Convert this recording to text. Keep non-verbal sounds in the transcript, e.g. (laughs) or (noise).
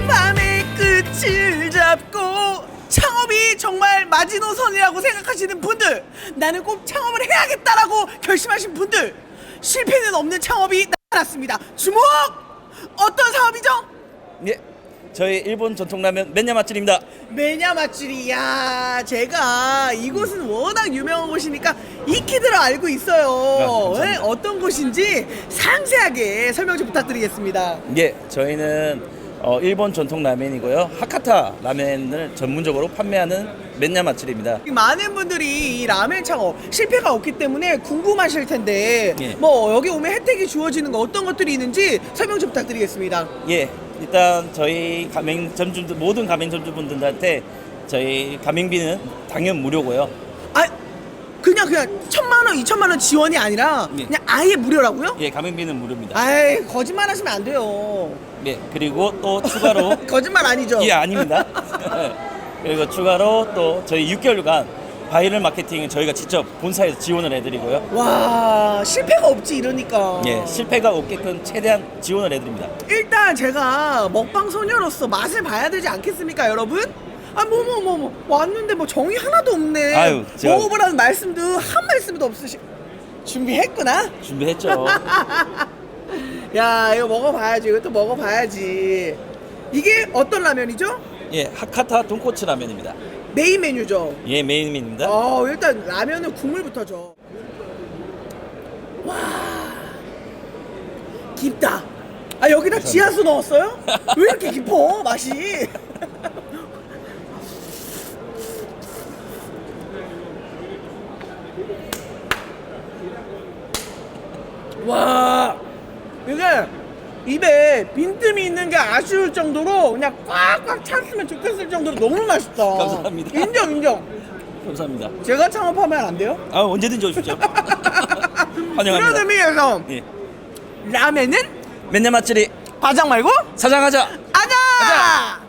밤의 끝을 잡고 창업이 정말 마지노선이라고 생각하시는 분들 나는 꼭 창업을 해야겠다라고 결심하신 분들 실패는 없는 창업이 나타났습니다 주목 어떤 사업이죠? 예, 저희 일본 전통라면 맨야 맛집입니다. 매냐 맛집이 야 제가 이곳은 워낙 유명한 곳이니까 익히 들어 알고 있어요 아, 감사합니다. 네, 어떤 곳인지 상세하게 설명 좀 부탁드리겠습니다 예, 저희는 어, 일본 전통 라면이고요. 하카타 라면을 전문적으로 판매하는 맨야 맛집입니다. 많은 분들이 이 라멘 창업 실패가 없기 때문에 궁금하실 텐데 예. 뭐 여기 오면 혜택이 주어지는 거 어떤 것들이 있는지 설명 좀 부탁드리겠습니다. 예, 일단 저희 가맹점주 모든 가맹점주분들한테 저희 가맹비는 당연 무료고요. 아 그냥 그냥 천만 원, 이천만 원 지원이 아니라 예. 그냥 아예 무료라고요? 예, 가맹비는 무료입니다. 아이 거짓말 하시면 안 돼요. 예, 그리고 또 추가로 (laughs) 거짓말 아니죠? 예, 아닙니다. (laughs) 그리고 추가로 또 저희 6개월간 바이럴 마케팅을 저희가 직접 본사에서 지원을 해드리고요. 와 실패가 없지 이러니까. 예, 실패가 없게끔 최대한 지원을 해드립니다. 일단 제가 먹방 소녀로서 맛을 봐야 되지 않겠습니까, 여러분? 아, 뭐, 뭐, 뭐, 뭐, 왔는데 뭐 정이 하나도 없네. 아유, 제가- 먹어보라는 말씀도 한 말씀도 없으시. 준비했구나. 준비했죠. (laughs) 야, 이거 먹어봐야지. 또 먹어봐야지. 이게 어떤 라면이죠? 예, 하카타 돈코츠 라면입니다. 메인 메뉴죠. 예, 메인 메뉴입니다. 어, 일단 라면은 국물부터 줘. 와, 깊다. 아 여기다 지하수 넣었어요? 왜 이렇게 깊어 맛이? (laughs) 와, 이게 입에 빈틈이 있는 게 아쉬울 정도로 그냥 꽉꽉 찼으면 좋겠을 정도로 너무 맛있다. 감사합니다. 인정 인정. 감사합니다. 제가 창업하면 안 돼요? 아, 언제든지 오십시오. 그런 (laughs) 환영합니다. 의미에서 예. 라면은 맨야 맛집이 바장 말고 사장하자. 아자!